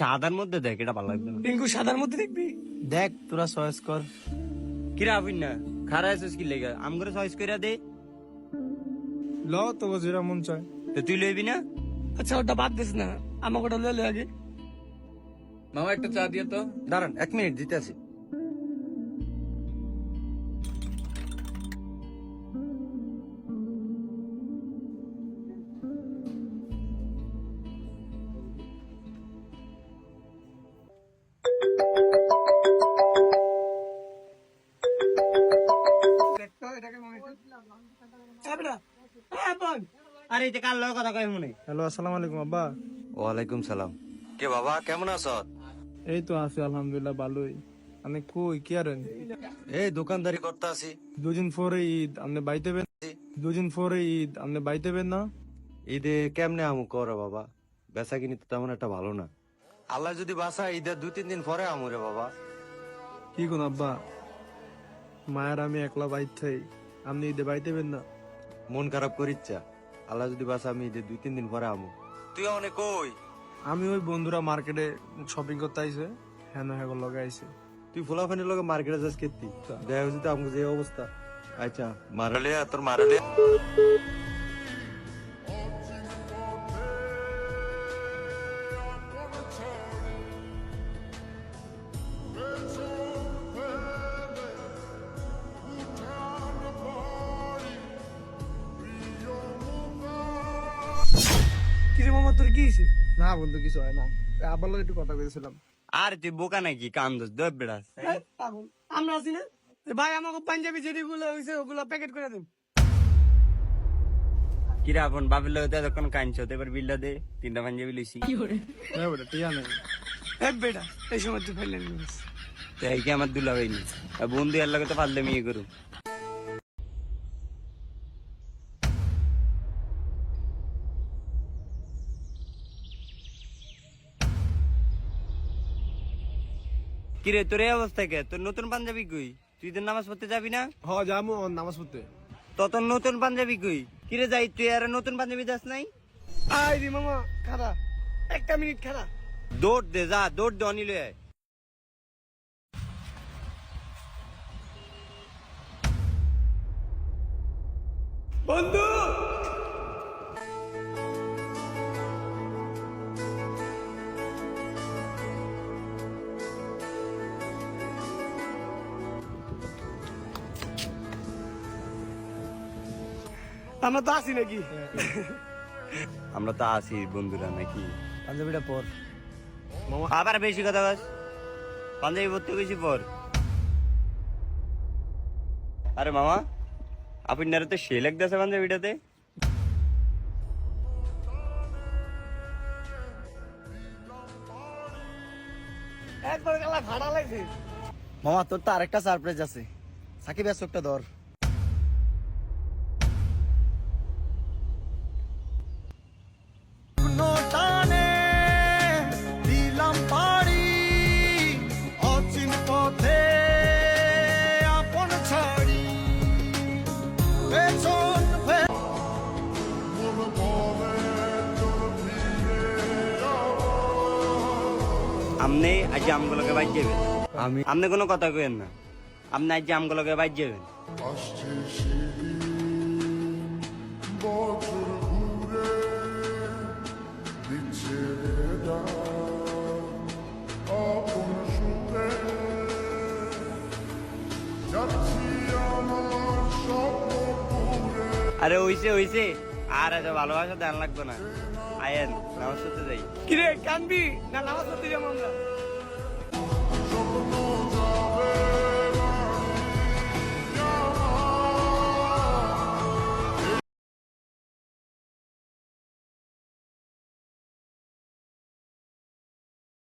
সাদার মধ্যে দেখ এটা ভালো লাগবে টিঙ্কু সাদার মধ্যে দেখবি? দেখ তোরা চয়েস কর। কিরা আবিন না? খারা আছিস কি লেগে? আম করে চয়েস করে দে। ল তো যেটা মন চায়। তো তুই লইবি না? আচ্ছা ওটা বাদ দিস না। আমাকে ওটা লে আগে। মামা একটা চা দিয়ে তো। দাঁড়ান এক মিনিট দিতে আছি আরে এটা কার লগে কথা কই মনে হ্যালো আসসালামু আলাইকুম আব্বা। ওয়ালাইকুম সালাম। কে বাবা কেমন আছো? এই তো আছি আলহামদুলিল্লাহ ভালোই। আমি কই কি আর এই দোকানদারি করতে আছি দুদিন পরে ঈদ আপনি বাইতে বেন দুদিন পরে ঈদ আপনি বাইতে বেন না? ঈদে কেমনে আমু করো বাবা? বেচা কিনি তো তেমন একটা ভালো না। আল্লাহ যদি বাসা ঈদের দু তিন দিন পরে আমু রে বাবা। কি কোন আব্বা? মায়ের আমি একলা বাইত থাই আপনি ঈদে বাইতে বেন না? মন খারাপ করিচ্ছা। আল্লাহ যদি বাসা আমি যে দুই তিন দিন পরে আমো। তুই অনেক কই? আমি ওই বন্ধুরা মার্কেটে শপিং করতে আইছে হ্যাঁ হ্যাঁ লগে আইছে। তুই ফুলাফানির লগে মার্কেটে যাস কেতি? দেখা হচ্ছে তো আমাকে যে অবস্থা। আচ্ছা মারালে তোর মারালে তোর কি হয়েছে? না বন্ধু কিছু হয় না। আবার একটু কথা কইছিলাম আর তুই বোকা নাকি? কান্দস দব বেড়াস পাগল। আমরা আছি না? ভাই আমাকে পাঞ্জাবি যেগুলো হয়েছে ওগুলো প্যাকেট করে দিন কিরা আপন বাপের লগে তো এতক্ষণ কাঁদছ তো এবার বিলটা দে তিনটা পাঞ্জাবি লইছি। হ্যাঁ বেটা টিয়া নেই এ বেটা এই সময় তুই ফেললেন তো এই কি আমার দুলা হয়নি আর বন্ধু এর লগে তো পারলে মেয়ে করু কিরে তোর এই অবস্থা কে? তোর নতুন পাঞ্জাবি কই? তুই তো নামাজ পড়তে যাবি না? হ যামু নামাজ পড়তে। তো তোর নতুন পাঞ্জাবি কই? কিরে যাই তুই আর নতুন পাঞ্জাবি দাস নাই? রে মামা খারা একটা মিনিট খারা দৌড় দে যা দৌড় দে অনিল বন্ধু! আমরা তো আছি নাকি? আমরা তো আছি বন্ধুরা নাকি? পাঞ্জাবিটা পর। আবার বেশি কথা বাস পাঞ্জাবি পড়তে বেশি পর আরে মামা আপনারা তো সে লাগতেছে পাঞ্জাবিটাতে। মামা তোর তো আরেকটা সারপ্রাইজ আছে। সাকিব এসো একটা ধর। আপনি আজ আমগুলোকে বাইর যাবেন আমি আপনি কোনো কথা কেন না। আপনি আজ আমগুলোকে বাইর যাবেন আরে হইছে হইছে। আর এত ভালোবাসা ধ্যান লাগবে না। আয়েন নামাজ পড়তে যাই। কিরে কানবি? না নামাজ পড়তে যাব আমরা।